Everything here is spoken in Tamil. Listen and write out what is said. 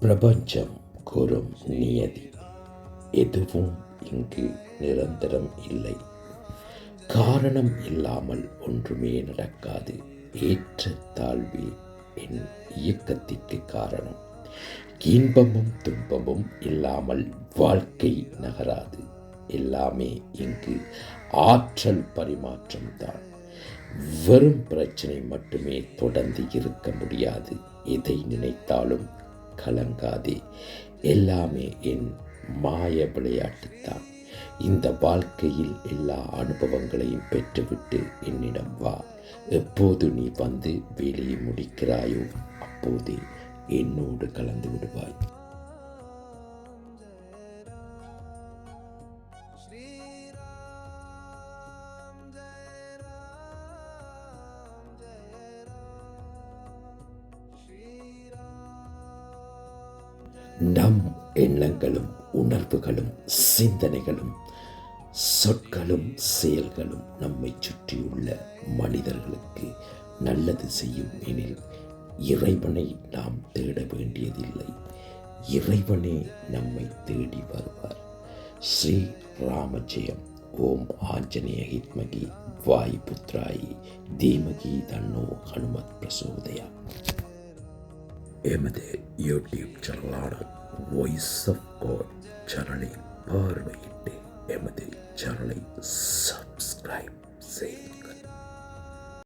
பிரபஞ்சம் கூறும் நியதி எதுவும் இங்கு நிரந்தரம் இல்லை. காரணம் இல்லாமல் ஒன்றுமே நடக்காது. ஏற்ற தாழ்வே என் இயக்கத்திற்கு காரணம். இன்பமும் துன்பமும் இல்லாமல் வாழ்க்கை நகராது. எல்லாமே இங்கு ஆற்றல் பரிமாற்றம் தான். வெறும் பிரச்சனை மட்டுமே தொடர்ந்து இருக்க முடியாது. எதை நினைத்தாலும் கலங்காதே. எல்லாமே என் மாய விளையாட்டுத்தான். இந்த வாழ்க்கையில் எல்லா அனுபவங்களையும் பெற்றுவிட்டு என்னிடம் வா. எப்போது நீ வந்து வேலையை முடிக்கிறாயோ அப்போதே என்னோடு கலந்து விடுவாய். நம் எண்ணங்களும் உணர்வுகளும் சிந்தனைகளும் சொற்களும் செயல்களும் நம்மை சுற்றியுள்ள மனிதர்களுக்கு நல்லது செய்யும் எனில் இறைவனை நாம் தேட வேண்டியதில்லை. இறைவனே நம்மை தேடி வருவார். ஸ்ரீ ராமஜெயம். ஓம் ஆஞ்சநேய ஹித்மகி. வாய் புத்ராயி தீமகி தன்னோ ஹனுமத் பிரசோதயா. എമത് യൂട്യൂബ് ചാനലാണ് വോയിസ് ഓഫ് ഗോഡ് ചാനലിൽ പാർവയിട്ട് എമത് ചാനലിൽ സബ്സ്ക്രൈബ് ചെയ്യുക.